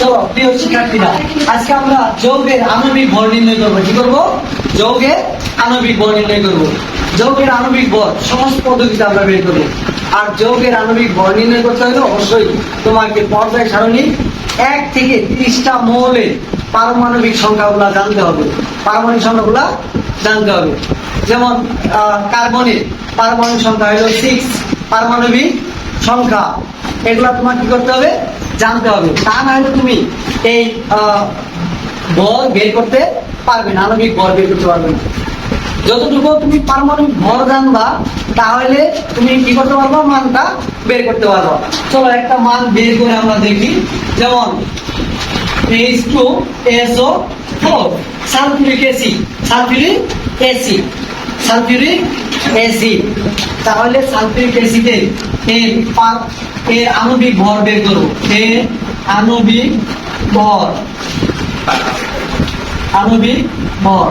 চলো প্রিয় শিক্ষার্থীরা, আজকে আমরা যৌগের আণবিক ভর নির্ণয় করব। কি করব? যৌগের আণবিক ভর নির্ণয় করব। যৌগের আণবিক ভর সহজ পদ্ধতিতে আমরা বের করব। আর যৌগের আণবিক ভর নির্ণয় করতে হলে অবশ্যই তোমাকে পর্যায় সারণী এক থেকে তিরিশটা মৌলের পারমাণবিক সংখ্যাগুলা জানতে হবে। পারমাণবিক সংখ্যাগুলা জানতে হবে। যেমন কার্বনের পারমাণবিক সংখ্যা হলো সিক্স পারমাণবিক সংখ্যা। এগুলা তোমার কি করতে হবে? জানতে হবে। তা না হলে তুমি এই বল বের করতে পারবে না। আণবিক বল বের করতে পারবে না। যতটুকু তুমি পারমাণবিক ভর জানবা, তাহলে তুমি কি করতে পারবা? মানটা বের করতে পারবা। চলো একটা মান বের করে আমরা দেখি। যেমন H two SO four sulphuric acid sulphuric acid sulphuric acid তাহলে সালফিউরিক অ্যাসিডের এর এর আণবিক ভর বের করব। এর আণবিক ভর। আণবিক ভর।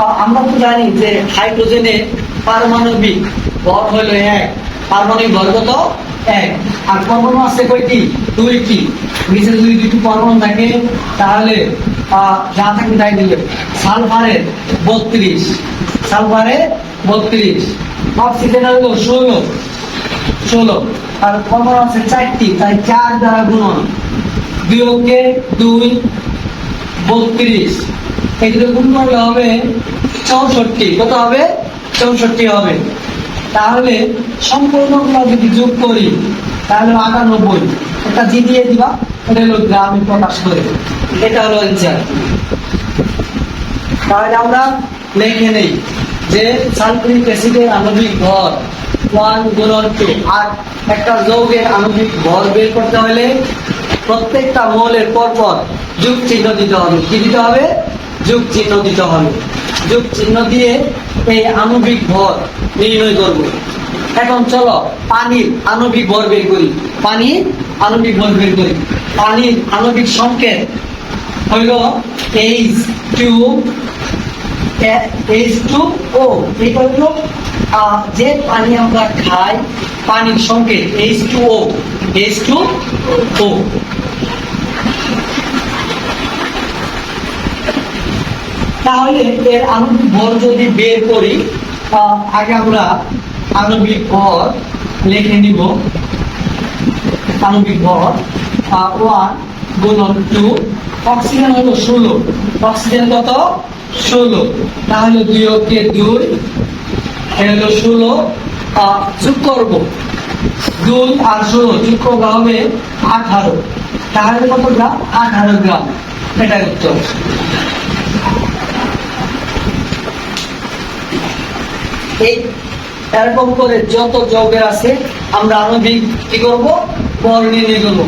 আমরা তো জানি যে হাইড্রোজেনের পারমাণবিক ভর হলো এক। পারমাণবিক ভর কত? এক। আর পরমাণু আছে কয়টি? দুইটি। নিচে যদি দুইটি পরমাণু থাকে, তাহলে যা থাকে তাই দিলে। সালফারের বত্রিশ। সালফারে বত্রিশ অক্সিজেন হলো ষোলো ষোলো, আর পরমাণু আছে চারটি, তাই চার দ্বারা গুণন। দুই অঙ্কে দুই, বত্রিশ। এগুলো গুণ করলে হবে চৌষট্টি। কত হবে? চৌষট্টি হবে। তাহলে সম্পূর্ণগুলো যদি যোগ করি, তাহলে আটানব্বই। একটা জি দিয়ে দিবা, এটা হলো গ্রামে প্রকাশ করে। এটা হলো অ্যান্সার তাহলে আমরা লিখে নেই। যে সালফিউরিক অ্যাসিডের আণবিক ভর ওয়ান গুণন টু। আর একটা যৌগের আণবিক ভর বের করতে হলে প্রত্যেকটা মৌলের পর পর যুগ চিহ্ন দিতে হবে। কি দিতে হবে? যুগ চিহ্ন দিতে হবে। যুগ চিহ্ন দিয়ে এই আণবিক ভর নির্ণয় করব। এখন চলো পানির আণবিক ভর বের করি। পানি আণবিক ভর বের করি। পানির আণবিক সংকেত হইল H two H two O এটা আহ, যে পানি আমরা খাই পানির সংকেত H two O H two O তাহলে এর আণবিক ভর যদি বের করি আগে আমরা আণবিক ভর লিখে নিব আণবিক ভর ওয়ান টু, অক্সিজেন হলো ষোলো। অক্সিজেন কত? ষোলো। তাহলে দুই অক্ষে দুই হলো ষোলো যোগ করব। দুই আর ষোলো যোগ করলে হবে আঠারো। তাহলে কত গ্রাম? আঠারো গ্রাম। এটা উত্তর। এই এরকম করে যত যৌগের আছে আমরা আণবিক কি করব? বল নির্ণয় করব।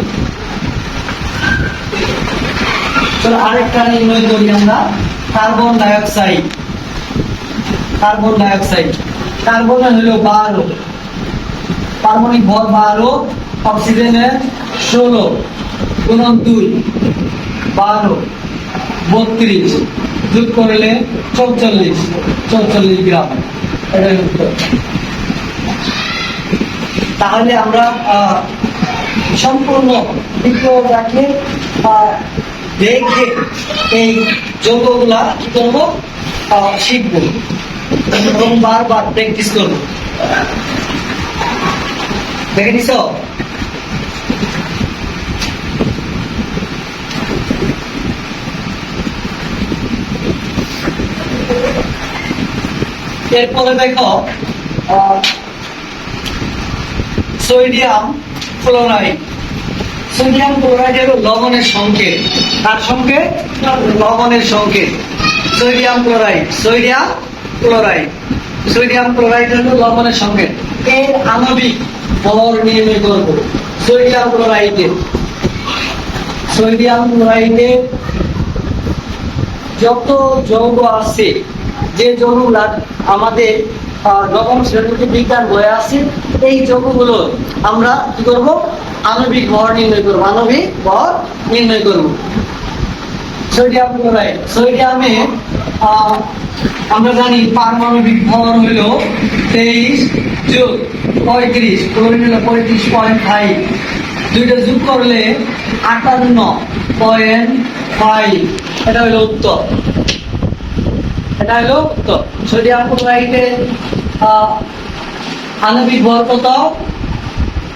আরেকটা নির্ণয় করি আমরা। Carbon dioxide. Carbon dioxide. Carbon হলো বারো। পারমাণবিক ভর বারো অক্সিজেনের ষোলো গুণন দুই বারো বত্রিশ যোগ করলে চৌচল্লিশ চৌচল্লিশ গ্রাম। তাহলে আমরা সম্পূর্ণ আহ, দেখে এই যোগগুলা কি করব? শিখব। এবং বারবার প্র্যাকটিস করব। দেখে নিছ? এরপরে দেখো সোডিয়াম ক্লোরাইড সোডিয়াম ক্লোরাইড লবণের সংকেত। তার সঙ্গে লবণের সংকেত। Sodium chloride. Sodium chloride. Sodium chloride হলো লবণের সংকেত। এর আণবিক ভর নির্ণয় করব। সোডিয়াম ক্লোরাইডের সোডিয়াম ক্লোরাইডের যত যৌগ আছে, যে যৌগগুলা আমাদের নবম শ্রেণীতে বিজ্ঞান বয়ে আছে এই যৌগগুলো আমরা কি করব? আণবিক ভর নির্ণয় করব। আণবিক ভর নির্ণয় করব। সোডিয়াম ক্লোরাইড সোডিয়ামে আমরা জানি পারমাণবিক ভর হলো তেইশ যোগ পঁয়ত্রিশ ক্লোরিন হলো পঁয়ত্রিশ পয়েন্ট ফাইভ দুইটা যোগ করলে আটান্ন পয়েন্ট ফাইভ এটা হলো উত্তর। এটা হলো উত্তর। সোডিয়াম ক্লোরাইডে আণবিক ভর কত?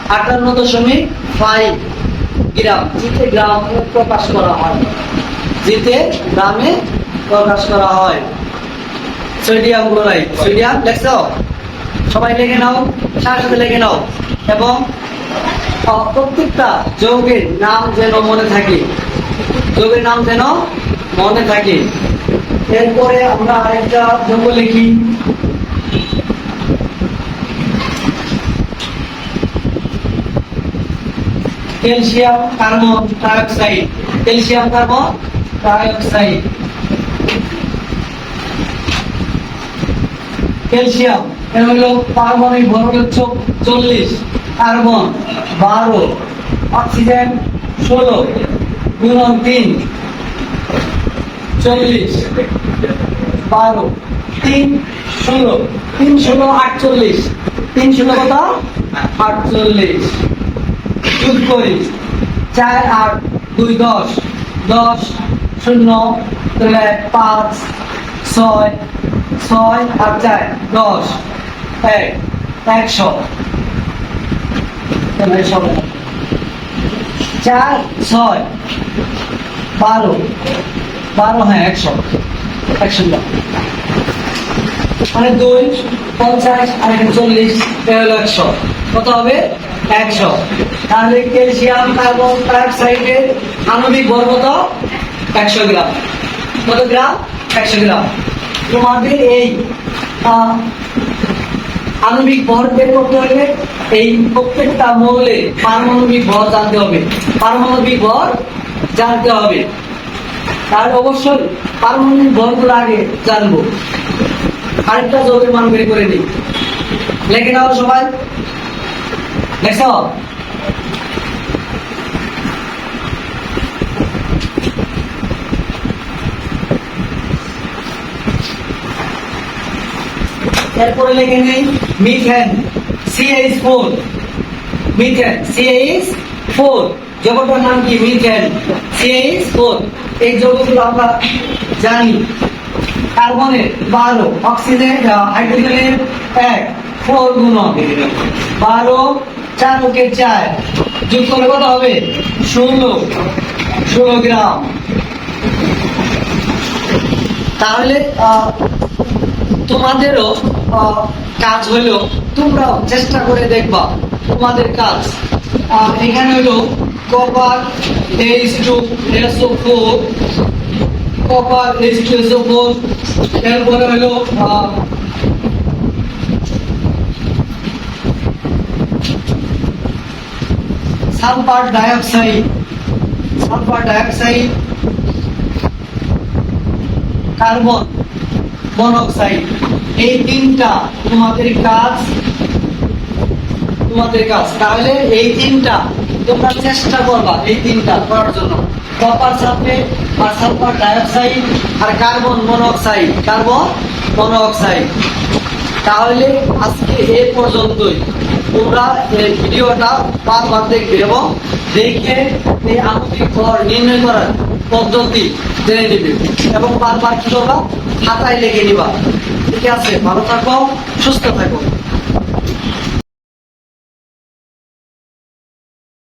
আটান্ন দশমিক ফাইভ গ্রাম। জিতে গ্রামে প্রকাশ করা হয়। জিতে গ্রামে প্রকাশ করা হয়। Sodium chloride. সোডিয়াম লেখছ সবাই লেগে নাও সাথে সাথে লেগে নাও। এবং প্রত্যেকটা যৌগের নাম যেন মনে থাকে। যৌগের নাম যেন মনে থাকে। এরপরে আমরা আরেকটা যৌগ লিখি। Calcium carbon dioxide calcium carbon dioxide calcium এর হলো পারমাণবিক ভর হলো চল্লিশ কার্বন বারো অক্সিজেন ষোলো গুণন তিন, চল্লিশ, বারো, তিন ষোলো তিন ষোলো আটচল্লিশ, তিন ষোলো কত? আটচল্লিশ। যোগ করি। চার আট দুই দশ। দশ, শূন্য পাঁচ, ছয় ছয় আর চার। দশ, এক, একশো। চার, ছয়, বারো। বারো হ্যাঁ একশো। একশো। মানে দুই, পঞ্চাশ আর এখানে চল্লিশ একশো। কত হবে? একশো। তাহলে ক্যালসিয়াম, কার্বন ডাইঅক্সাইডের আণবিক ভর কত? একশো গ্রাম। কত গ্রাম? একশো গ্রাম। তোমাদের এই আণবিক ভর বের করতে হলে এই প্রত্যেকটা মৌলে পারমাণবিক ভর জানতে হবে। পারমাণবিক ভর জানতে হবে। তার অবশ্যই পারমাণবিক ভরগুলো আগে জানব। আরেকটা যৌগের মান বের করে নিই লেখে নাও সবাই। লেখ এরপরে লিখে নেই methane CH four methane CH four যৌগটার নাম কি? মিথেন সিএইচ ফোর এই যৌগগুলো আমরা জানি। কার্বনের বারো, অক্সিজেন হাইড্রোজেনের এক, ফোর গুণ বারো চার ওকে চার যোগ করে কত হবে? ষোলো। ষোলো গ্রাম। তাহলে তোমাদেরও কাজ হলো, তোমরাও চেষ্টা করে দেখবা, তোমাদের কাজ। এখানে হলো copper H two SO four copper H two SO four এরপরে হলো sulphur dioxide sulphur dioxide, carbon monoxide, এই তিনটা তোমাদের কাজ তোমাদের কাজ। তাহলে এই তিনটা তোমরা চেষ্টা করবা এই তিনটা করার জন্য। কপার সালফেট আর সালফার ডাইঅক্সাইড আর কার্বন মনোক্সাইড কার্বন মনোক্সাইড। তাহলে আজকে এ পর্যন্তই। তোমরা এই ভিডিওটা বারবার দেখবে এবং দেখে এই আণবিক ভর নির্ণয় করার পদ্ধতি জেনে নিবে। এবং বারবার কি করবা? খাতায় লেগে নিবা। ঠিক আছে? ভালো থাকো, সুস্থ থাকো।